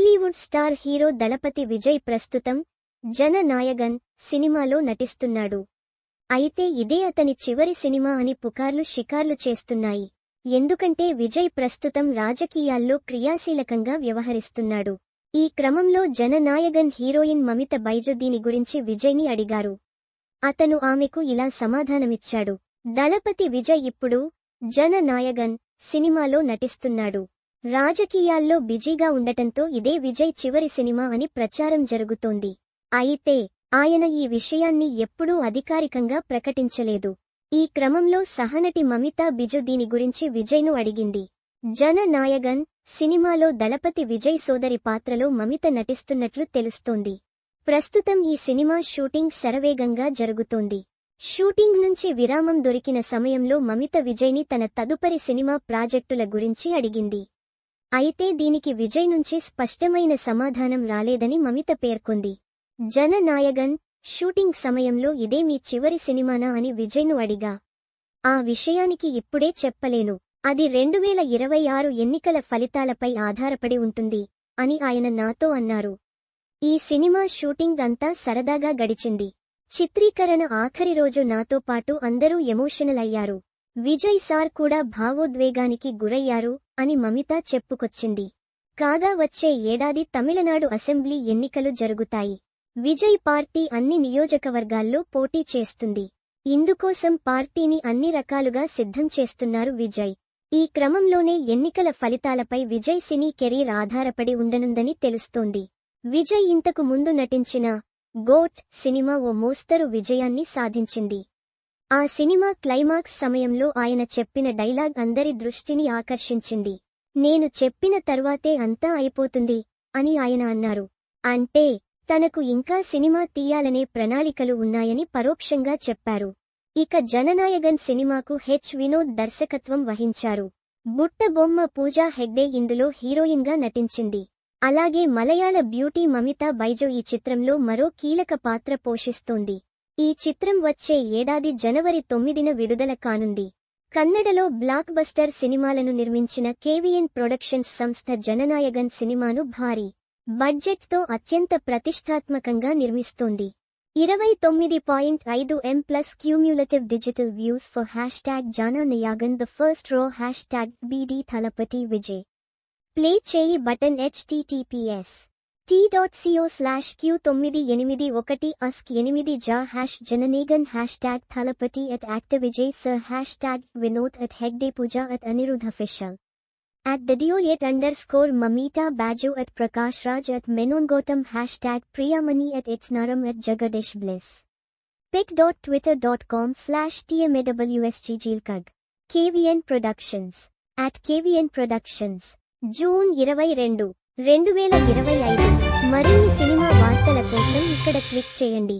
Tollywood star hero Thalapathy Vijay ప్రస్తుతం జన నాయగన్ సినిమాలో నటిస్తున్నాడు. అయితే ఇదే అతని చివరి సినిమా అని పుకార్లు షికార్లు చేస్తున్నాయి. ఎందుకంటే విజయ్ ప్రస్తుతం రాజకీయాల్లో క్రియాశీలకంగా వ్యవహరిస్తున్నాడు. ఈ క్రమంలో జననాయగన్ హీరోయిన్ మమిత బైజు దీని గురించి విజయ్ని అడిగారు. అతను ఆమెకు ఇలా సమాధానమిచ్చాడు. దళపతి విజయ్ ఇప్పుడు జననాయగన్ సినిమాలో నటిస్తున్నాడు. రాజకీయాల్లో బిజీగా ఉండటంతో ఇదే విజయ్ చివరి సినిమా అని ప్రచారం జరుగుతోంది. అయితే ఆయన ఈ విషయాన్ని ఎప్పుడూ అధికారికంగా ప్రకటించలేదు. ఈ క్రమంలో సహనటి మమితా బిజు దీని గురించి విజయ్ను అడిగింది. జన నాయగన్ సినిమాలో దళపతి విజయ్ సోదరి పాత్రలో మమిత నటిస్తున్నట్లు తెలుస్తోంది. ప్రస్తుతం ఈ సినిమా షూటింగ్ శరవేగంగా జరుగుతోంది. షూటింగ్ నుంచి విరామం దొరికిన సమయంలో మమిత విజయ్ని తన తదుపరి సినిమా ప్రాజెక్టుల గురించి అడిగింది. అయితే దీనికి విజయ్ నుంచి స్పష్టమైన సమాధానం రాలేదని మమిత పేర్కొంది. జన నాయగన్ షూటింగ్ సమయంలో ఇదే మీ చివరి సినిమానా అని విజయ్ను అడిగా. ఆ విషయానికి ఇప్పుడే చెప్పలేను. అది రెండువేల ఇరవై ఆరు ఎన్నికల ఫలితాలపై ఆధారపడి ఉంటుంది అని ఆయన నాతో అన్నారు. ఈ సినిమా షూటింగ్ అంతా సరదాగా గడిచింది. చిత్రీకరణ ఆఖరి రోజు నాతో పాటు అందరూ ఎమోషనల్ అయ్యారు విజయ్ సార్ కూడా భావోద్వేగానికి గురయ్యారు అని మమిత చెప్పుకొచ్చింది. కాగా వచ్చే ఏడాది తమిళనాడు అసెంబ్లీ ఎన్నికలు జరుగుతాయి. విజయ్ పార్టీ అన్ని నియోజకవర్గాల్లో పోటీ చేస్తుంది. ఇందుకోసం పార్టీని అన్ని రకాలుగా సిద్ధం చేస్తున్నారు విజయ్. ఈ క్రమంలోనే ఎన్నికల ఫలితాలపై విజయ్ సినీ కెరీర్ ఆధారపడి ఉండనుందని తెలుస్తోంది. విజయ్ ఇంతకు ముందు నటించిన గోట్ సినిమా ఓ మోస్తరు విజయాన్ని సాధించింది. ఆ సినిమా క్లైమాక్స్ సమయంలో ఆయన చెప్పిన డైలాగ్ అందరి దృష్టిని ఆకర్షించింది. నేను చెప్పిన తర్వాతే అంతా అయిపోతుంది అని ఆయన అన్నారు. అంటే తనకు ఇంకా సినిమా తీయాలనే ప్రణాళికలు ఉన్నాయని పరోక్షంగా చెప్పారు. ఇక జననాయగన్ సినిమాకు హెచ్ వినోద్ దర్శకత్వం వహించారు. బుట్టబొమ్మ పూజా హెగ్డే ఇందులో హీరోయిన్గా నటించింది. అలాగే మలయాళ బ్యూటీ మమితా బైజో ఈ చిత్రంలో మరో కీలక పాత్ర పోషిస్తోంది. ఈ చిత్రం వచ్చే ఏడాది జనవరి తొమ్మిదిన విడుదల కానుంది. కన్నడలో బ్లాక్ బస్టర్ సినిమాలను నిర్మించిన కేవీఎన్ ప్రొడక్షన్స్ సంస్థ జననాయగన్ సినిమాను భారీ బడ్జెట్తో అత్యంత ప్రతిష్టాత్మకంగా నిర్మిస్తోంది. ఇరవై తొమ్మిది పాయింట్ ఐదు M plus cumulative digital views for hashtag Jananayagan the first roar hashtag BD Thalapathy Vijay. Play చేయి button HTTPS T dot co slash q తొమ్మిది ఎనిమిది ఒకటి అస్క్ ఎనిమిది జా hash Jananayagan hash tag Thalapathy at యాక్టివిజయ్ sir hash tag Vinod at Hegde Pooja at Anirudh official At the Diolet underscore Mamita Baju at Prakash Raj at Menongotam hashtag Priyamani at Itsnaram at Jagadish Bliss. pic.twitter.com slash tmawsggilkag. KVN Productions. At KVN Productions. June ఇరవై రెండు రెండు వేల ఇరవై ఐదు మరిన్ని cinema వార్తల కోసం ఇక్కడ క్లిక్ చేయండి.